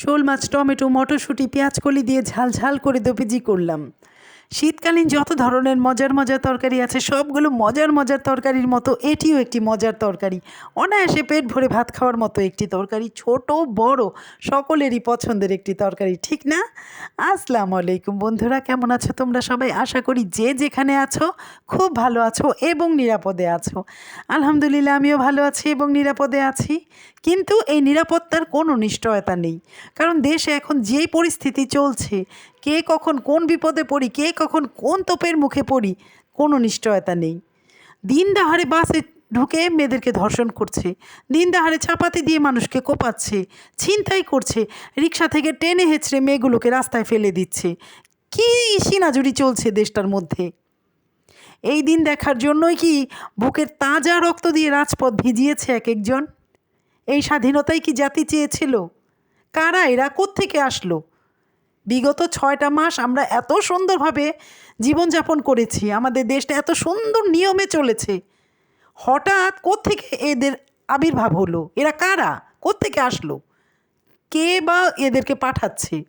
শোল মাছ টমেটো মটরশুঁটি পেঁয়াজ কলি দিয়ে ঝাল ঝাল করে দোপেজি করলাম। শীতকালীন যত ধরনের মজার মজার তরকারি আছে, সবগুলো মজার মজার তরকারির মতো, এটিও একটি মজার তরকারি। অনায়াসে পেট ভরে ভাত খাওয়ার মতো একটি তরকারি, ছোট, বড়, সকলেরই পছন্দের একটি তরকারি, ঠিক না? আসসালামু আলাইকুম বন্ধুরা, কেমন আছো তোমরা সবাই? আশা করি যে যেখানে আছো, খুব ভালো আছো এবং নিরাপদে আছো। আলহামদুলিল্লাহ, আমিও ভালো আছি এবং নিরাপদে আছি। কিন্তু এই নিরাপত্তার কোনো নিশ্চয়তা নেই। কারণ দেশে এখন যেই পরিস্থিতি চলছে কে কখন কোন বিপদে পড়ি, কে কখন কোন তোপের মুখে পড়ি, কোনো নিশ্চয়তা নেই। দিন দাহারে বাসে ঢুকে মেয়েদেরকে ধর্ষণ করছে, দিন দাহারে চাপাতি দিয়ে মানুষকে কোপাচ্ছে, ছিনতাই করছে, রিক্সা থেকে টেনে হেঁচড়ে মেয়েগুলোকে রাস্তায় ফেলে দিচ্ছে। কী সিনাজুরি চলছে দেশটার মধ্যে? এই দিন দেখার জন্যই কি বুকের তাজা রক্ত দিয়ে রাজপথ ভিজিয়েছে এক একজন? এই স্বাধীনতাই কি জাতি চেয়েছিল? কারা, এরা কোত্থেকে আসলো? বিগত ছয়টা মাস আমরা এত সুন্দরভাবে জীবনযাপন করেছি, আমাদের দেশটা এত সুন্দর নিয়মে চলেছে। হঠাৎ কোত্থেকে এদের আবির্ভাব হলো? এরা কারা? কোত্থেকে আসলো? কে বা এদেরকে পাঠাচ্ছে?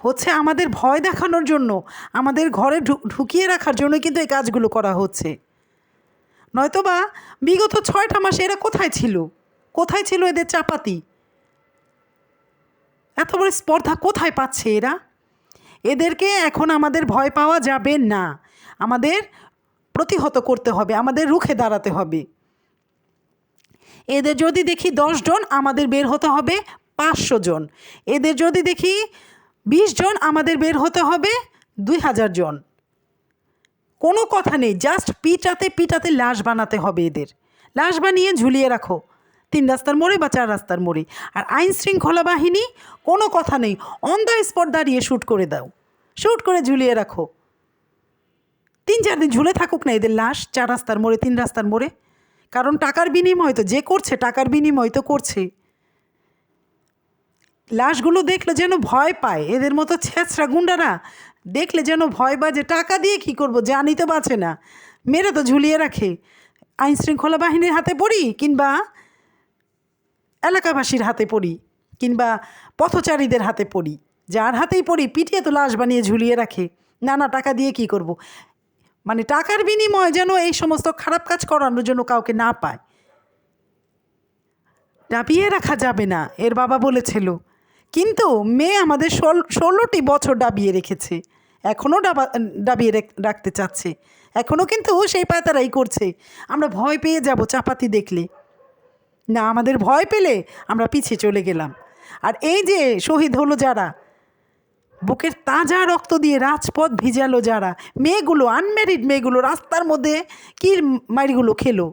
হচ্ছে আমাদের ভয় দেখানোর জন্য, আমাদের ঘরে ঢুকিয়ে রাখার জন্য কিন্তু এই কাজগুলো করা হচ্ছে। নয়তোবা বিগত ছয়টা মাসে এরা কোথায় ছিল? কোথায় ছিল এদের চাপাতি? এত বড় স্পর্ধা কোথায় পাচ্ছে এরা? এদেরকে এখন আমাদের ভয় পাওয়া যাবে না। আমাদের প্রতিহত করতে হবে, আমাদের রুখে দাঁড়াতে হবে। এদের যদি দেখি জন, আমাদের বের হতে হবে পাঁচশো জন। এদের যদি দেখি বিশ জন, আমাদের বের হতে হবে দুই হাজার জন। কোনো কথা নেই, জাস্ট পিটাতে পিটাতে লাশ বানাতে হবে এদের। লাশ বানিয়ে ঝুলিয়ে রাখো। তিন রাস্তার মোড়ে বা চার রাস্তার মোড়ে। আর আইন শৃঙ্খলা বাহিনী কোনো কথা নেই। অন দ্য স্পট দাঁড়িয়ে শ্যুট করে দাও। শ্যুট করে ঝুলিয়ে রাখো। তিন চার দিন ঝুলে থাকুক না এদের লাশ, চার রাস্তার মোড়ে, তিন রাস্তার মোড়ে। কারণ টাকার বিনিময় তো যে করছে, টাকার বিনিময় তো করছে। লাশগুলো দেখলে যেন ভয় পায়। এদের মতো ছেঁচড়া গুন্ডারা দেখলে যেন ভয় পায় যে টাকা দিয়ে কি করব, জানি তো বাঁচে না। মেরে তো ঝুলিয়ে রাখে। আইন শৃঙ্খলা বাহিনীর হাতে পড়ি কিংবা এলাকাবাসীর হাতে পড়ি কিংবা পথচারীদের হাতে পড়ি। যার হাতেই পড়ি পিটিয়ে তো লাশ বানিয়ে ঝুলিয়ে রাখে। না না টাকা দিয়ে কি করব। মানে টাকার বিনিময়ে যেন এই সমস্ত খারাপ কাজ করানোর জন্য কাউকে না পায়। ডাবিয়ে রাখা যাবে না, এর বাবা বলেছিল। কিন্তু মেয়ে আমাদের ষোল, ষোলোটি বছর ডাবিয়ে রেখেছে। এখনও ডাবা, ডাবিয়ে রেখ- রাখতে চাচ্ছে। এখনও কিন্তু সেই পাতারাই করছে। আমরা ভয় পেয়ে যাব চাপাতি দেখলে। না আমাদের ভয় পেলে আমরা পিছিয়ে চলে গেলাম। আর এই যে শহীদ হলো যারা, বুকের তাজা রক্ত দিয়ে রাজপথ ভিজালো যারা, মেয়েগুলো আনম্যারিড মেয়েগুলো রাস্তার মধ্যে কী মারিগুলো খেলো?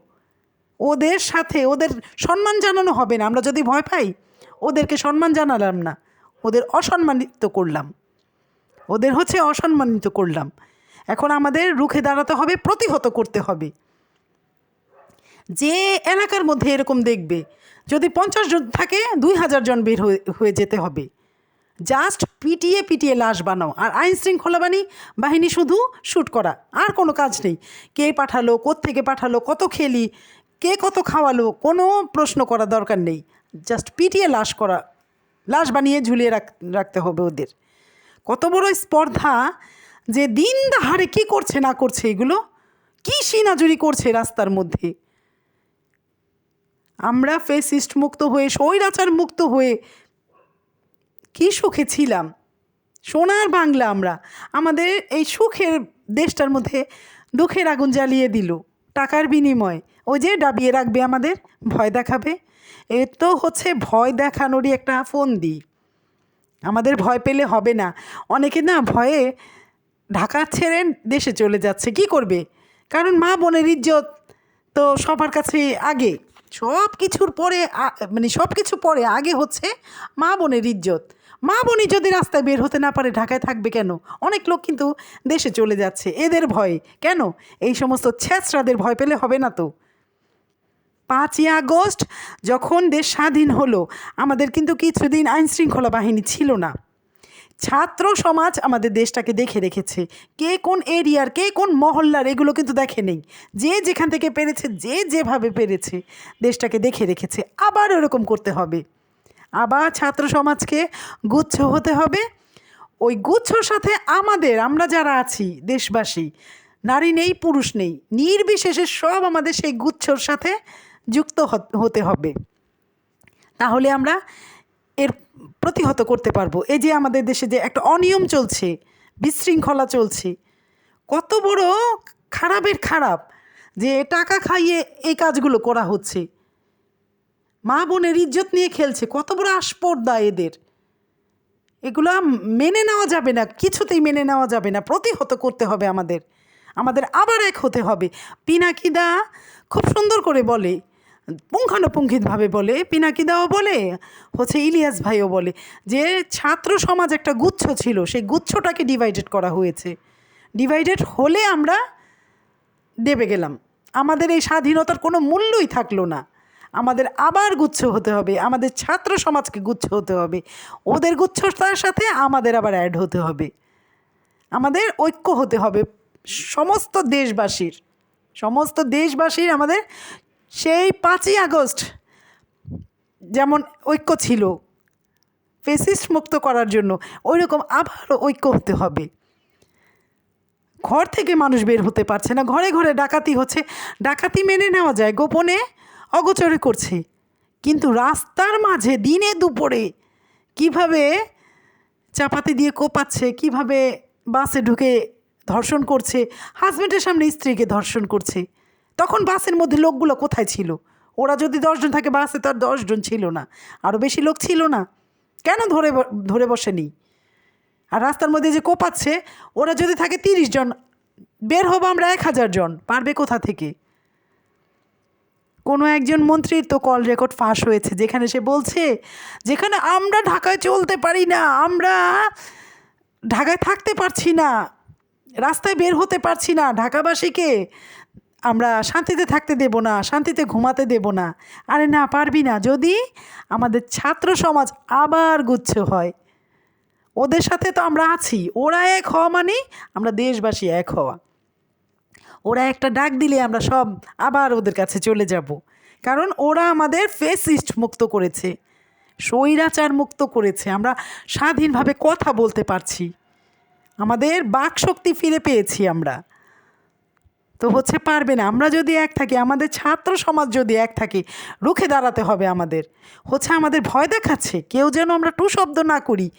ওদের সাথে ওদের সম্মান জানানো হবে না, আমরা যদি ভয় পাই, ওদেরকে সম্মান জানালাম না, ওদের অসম্মানিত করলাম। ওদের হচ্ছে অসম্মানিত করলাম। এখন আমাদের রুখে দাঁড়াতে হবে, প্রতিহত করতে হবে। যে এলাকার মধ্যে এরকম দেখবে, যদি পঞ্চাশ জন থাকে, দুই হাজার জন বের হয়ে যেতে হবে। জাস্ট পিটিয়ে পিটিয়ে লাশ বানাও। আর আইন শৃঙ্খলা বাহিনী শুধু শ্যুট করা, আর কোনো কাজ নেই। কে পাঠালো থেকে পাঠালো, কত খেলি, কে কত খাওয়ালো, কোনো প্রশ্ন করা দরকার নেই। জাস্ট পিটিয়ে লাশ করা, লাশ বানিয়ে ঝুলিয়ে রাখ, রাখতে হবে ওদের। কত বড় স্পর্ধা যে দিন দাহারে কী করছে না করছে এগুলো, কী সিনাজুরি করছে রাস্তার মধ্যে। আমরা ফেসিস্ট মুক্ত হয়ে, স্বৈরাচার মুক্ত হয়ে কী সুখে ছিলাম? সোনার বাংলা আমরা। আমাদের এই সুখের দেশটার মধ্যে দুঃখের আগুন জ্বালিয়ে দিল, টাকার বিনিময়। ওই যে ডাবিয়ে রাখবে আমাদের, ভয় দেখাবে। এ তো হচ্ছে ভয় দেখানোরই একটা ফোন দিই আমাদের ভয় পেলে হবে না। অনেকে না ভয়ে ঢাকা ছেড়ে দেশে চলে যাচ্ছে। কি করবে? কারণ মা বোনের ইজ্জত তো সবার কাছে আগে। সব কিছুর পরে মানে সব কিছু পরে আগে হচ্ছে মা বোনের ইজ্জত। মা বোনই যদি রাস্তায় বের হতে না পারে, ঢাকায় থাকবে কেন? অনেক লোক কিন্তু দেশে চলে যাচ্ছে, এদের ভয়ে। কেন? এই সমস্ত ছেঁচড়াদের ভয় পেলে হবে না তো। পাঁচই আগস্ট যখন দেশ স্বাধীন হলো, আমাদের কিন্তু কিছুদিন আইন শৃঙ্খলা বাহিনী ছিল না। ছাত্র সমাজ আমাদের দেশটাকে দেখে রেখেছে। কে কোন এরিয়ার, কে কোন মহল্লার এগুলো কিন্তু দেখে নেই। যে যেখান থেকে পেরেছে, যে যেভাবে পেরেছে, দেশটাকে দেখে রেখেছে। আবার এরকম করতে হবে। আবার ছাত্র সমাজকে গুচ্ছ হতে হবে। ওই গুচ্ছর সাথে আমাদের, আমরা যারা আছি, দেশবাসী, নারী নেই, পুরুষ নেই, নির্বিশেষে সব আমাদের সেই গুচ্ছর সাথে যুক্ত হতে হবে। তাহলে আমরা এর প্রতিহত করতে পারব। এই যে আমাদের দেশে যে একটা অনিয়ম চলছে, বিশৃঙ্খলা চলছে, কত বড় খারাপের খারাপ যে টাকা খাইয়ে এই কাজগুলো করা হচ্ছে। মা বোনের ইজ্জত নিয়ে খেলছে, কত বড় আস্পর্দা এদের। এগুলো মেনে নেওয়া যাবে না, কিছুতেই মেনে নেওয়া যাবে না, প্রতিহত করতে হবে আমাদের। আমাদের আবার এক হতে হবে। পিনাকিদা খুব সুন্দর করে বলে পুঙ্খানুপুঙ্খিতভাবে বলে, পিনাকিদাও বলে, হচ্ছে ইলিয়াস ভাইও বলে, যে ছাত্র সমাজ একটা গুচ্ছ ছিল, সেই গুচ্ছটাকে ডিভাইডেড করা হয়েছে। ডিভাইডেড হলে আমরা দেবে গেলাম। আমাদের এই স্বাধীনতার কোনো মূল্যই থাকল না। আমাদের আবার গুচ্ছ হতে হবে, আমাদের ছাত্র সমাজকে গুচ্ছ হতে হবে। ওদের গুচ্ছতার সাথে আমাদের আবার অ্যাড হতে হবে। আমাদের ঐক্য হতে হবে সমস্ত দেশবাসীর। সমস্ত দেশবাসীর আমাদের সেই পাঁচই আগস্ট যেমন ঐক্য ছিল, ফেসিস্ট মুক্ত করার জন্য ওই রকম আবারও ঐক্য হতে হবে। ঘর থেকে মানুষ বের হতে পারছে না, ঘরে ঘরে ডাকাতি হচ্ছে, ডাকাতি মেনে নেওয়া যায়, গোপনে অগোচরে করছে। কিন্তু রাস্তার মাঝে দিনে দুপুরে কীভাবে চাপাতি দিয়ে কোপাচ্ছে, কীভাবে বাসে ঢুকে ধর্ষণ করছে হাজব্যান্ডের সামনে স্ত্রীকে ধর্ষণ করছে তখন বাসের মধ্যে লোকগুলো কোথায় ছিল? ওরা যদি দশজন থাকে বাসে তো আর দশজন ছিল না। আরও বেশি লোক ছিল না। কেন ধরে ধরে বসেনি? আর রাস্তার মধ্যে যে কোপাচ্ছে, ওরা যদি থাকে তিরিশ জন, বের হব আমরা এক হাজার জন, পারবে কোথা থেকে? কোনো একজন মন্ত্রীর তো কল রেকর্ড ফাঁস হয়েছে, যেখানে সে বলছে, যেখানে আমরা ঢাকায় চলতে পারি না, আমরা ঢাকায় থাকতে পারছি না, রাস্তায় বের হতে পারছি না, ঢাকাবাসীকে আমরা শান্তিতে থাকতে দেব না, শান্তিতে ঘুমাতে দেব না। আরে না, পারবি না। যদি আমাদের ছাত্র সমাজ আবার গুচ্ছ হয়, ওদের সাথে তো আমরা আছি, ওরা এক হওয়া মানে আমরা দেশবাসী এক হওয়া। ওরা একটা ডাক দিলে আমরা সব আবার ওদের কাছে চলে যাব। কারণ ওরা আমাদের ফেসিস্ট মুক্ত করেছে, স্বৈরাচার মুক্ত করেছে, আমরা স্বাধীনভাবে কথা বলতে পারছি। আমাদের বাক শক্তি ফিরে পেয়েছি আমরা। তো হচ্ছে পারবে না। আমরা যদি এক থাকি, আমাদের ছাত্র সমাজ যদি এক থাকি, রুখে দাঁড়াতে হবে আমাদের। হচ্ছে আমাদের ভয় দেখাচ্ছে, কেউ যেন আমরা টু শব্দ না করি।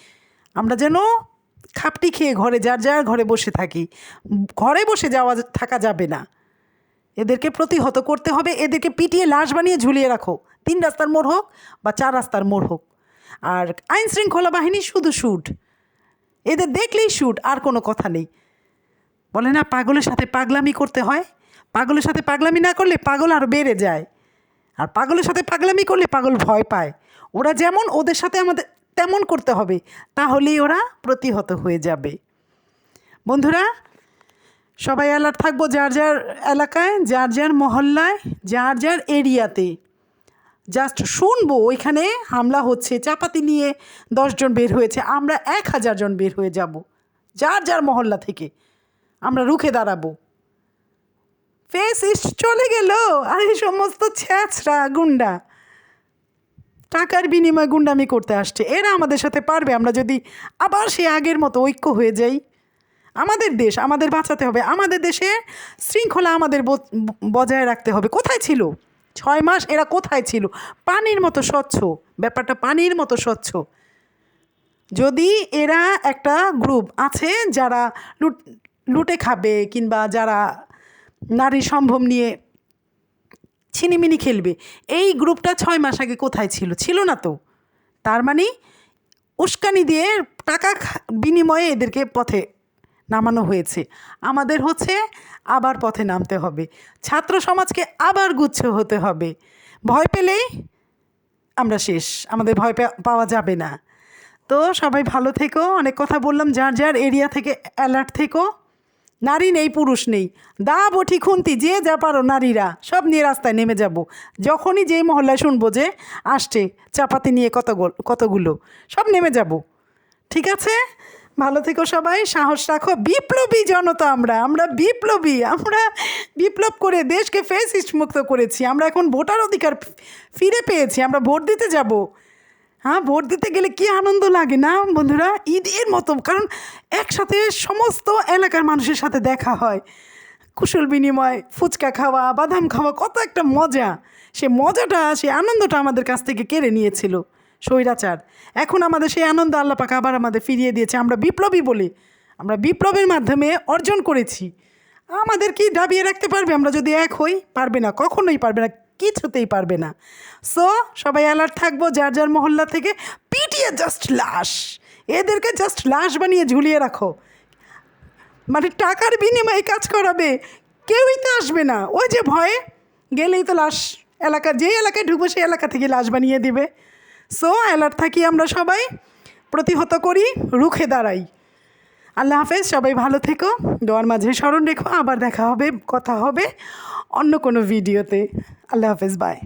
আমরা যেন খাপটি খেয়ে ঘরে, যার যার ঘরে বসে থাকি। ঘরে বসে যাওয়া থাকা যাবে না। এদেরকে প্রতিহত করতে হবে, এদেরকে পিটিয়ে লাশ বানিয়ে ঝুলিয়ে রাখো। তিন রাস্তার মোড় হোক বা চার রাস্তার মোড় হোক। আর আইন শৃঙ্খলা বাহিনী শুধু শুট। এদের দেখলেই শুট, আর কোনো কথা নেই। বলে, না, পাগলের সাথে পাগলামি করতে হয়। পাগলের সাথে পাগলামি না করলে পাগল আরও বেড়ে যায়। আর পাগলের সাথে পাগলামি করলে পাগল ভয় পায়। ওরা যেমন ওদের সাথে আমাদের তেমন করতে হবে, তাহলেই ওরা প্রতিহত হয়ে যাবে। বন্ধুরা, সবাই অ্যালার্ট থাকব যার যার এলাকায়, যার যার মহল্লায়, যার যার এরিয়াতে। জাস্ট শুনব, ওইখানে হামলা হচ্ছে, চাপাতি নিয়ে দশজন বের হয়েছে, আমরা এক হাজার জন বের হয়ে যাব, যার যার মহল্লা থেকে। আমরা রুখে দাঁড়াবো। ফেস ইস্ট চলে গেল। আর এই সমস্ত ছ্যাঁচড়া গুন্ডা। টাকার বিনিময়ে গুন্ডামি করতে আসছে। এরা আমাদের সাথে পারবে। আমরা যদি আবার সে আগের মতো ঐক্য হয়ে যাই। আমাদের দেশ আমাদের বাঁচাতে হবে। আমাদের দেশে শৃঙ্খলা আমাদের বজায় রাখতে হবে। কোথায় ছিল? ছয় মাস এরা কোথায় ছিল? পানির মতো স্বচ্ছ। ব্যাপারটা পানির মতো স্বচ্ছ। যদি এরা একটা গ্রুপ আছে যারা লুট লুটে খাবে কিংবা যারা নারী সম্ভব নিয়ে ছিনিমিনি খেলবে, এই গ্রুপটা ছয় মাস আগে কোথায় ছিল? ছিল না তো। তার মানে উস্কানি দিয়ে টাকা বিনিময়ে এদেরকে পথে নামানো হয়েছে। আমাদের হচ্ছে আবার পথে নামতে হবে। ছাত্র সমাজকে আবার গুচ্ছ হতে হবে। ভয় পেলেই আমরা শেষ। আমাদের ভয় পাওয়া যাবে না। তো সবাই ভালো থেকো। অনেক কথা বললাম। যার যার এরিয়া থেকে অ্যালার্ট থেকো। নারী নেই, পুরুষ নেই। দা বটি খুন্তি, যে যা পারো নারীরা, সব নিয়ে রাস্তায় নেমে যাব। যখনই যেই মহল্লায় শুনব যে আসছে, চাপাতি নিয়ে কত কতগুলো, সব নেমে যাব। ঠিক আছে? ভালো থেকো সবাই, সাহস রাখো। বিপ্লবী জনতা আমরা আমরা বিপ্লবী, আমরা বিপ্লব করে দেশকে ফেসিস্ট মুক্ত করেছি। আমরা এখন ভোটার অধিকার ফিরে পেয়েছি, আমরা ভোট দিতে যাব। হ্যাঁ ভোট দিতে গেলে কি আনন্দ লাগে না বন্ধুরা? ঈদের মতো, কারণ একসাথে সমস্ত এলাকার মানুষের সাথে দেখা হয়। কুশল বিনিময়, ফুচকা খাওয়া, বাদাম খাওয়া, কত একটা মজা। সে মজাটা, সে আনন্দটা আমাদের কাছ থেকে কেড়ে নিয়েছিল স্বৈরাচার। এখন আমাদের সেই আনন্দ আল্লাপাক আবার আমাদের ফিরিয়ে দিয়েছে। আমরা বিপ্লবী বলি, আমরা বিপ্লবের মাধ্যমে অর্জন করেছি। আমাদের কি দাবিয়ে রাখতে পারবে? আমরা যদি এক হই, পারবে না, কখনোই পারবে না। কিছুতেই পারবে না। সো সবাই অ্যালার্ট থাকব যার যার মহল্লা থেকে। পিটিয়ে জাস্ট লাশ। এদেরকে জাস্ট লাশ বানিয়ে ঝুলিয়ে রাখো। মানে টাকার বিনিময়ে কাজ করাবে। কেউই তো আসবে না। ওই যে ভয়ে গেলেই তো লাশ এলাকা, যেই এলাকায় ঢুকবো সেই এলাকা থেকে লাশ বানিয়ে দিবে। সো অ্যালার্ট থাকি আমরা সবাই। প্রতিহত করি, রুখে দাঁড়াই। আল্লাহ হাফেজ, সবাই ভালো থেকো। দোয়ার মাঝে স্মরণ রেখো। আবার দেখা হবে, কথা হবে। অন্য কোনো ভিডিওতে। আল্লাহ হাফেজ বাই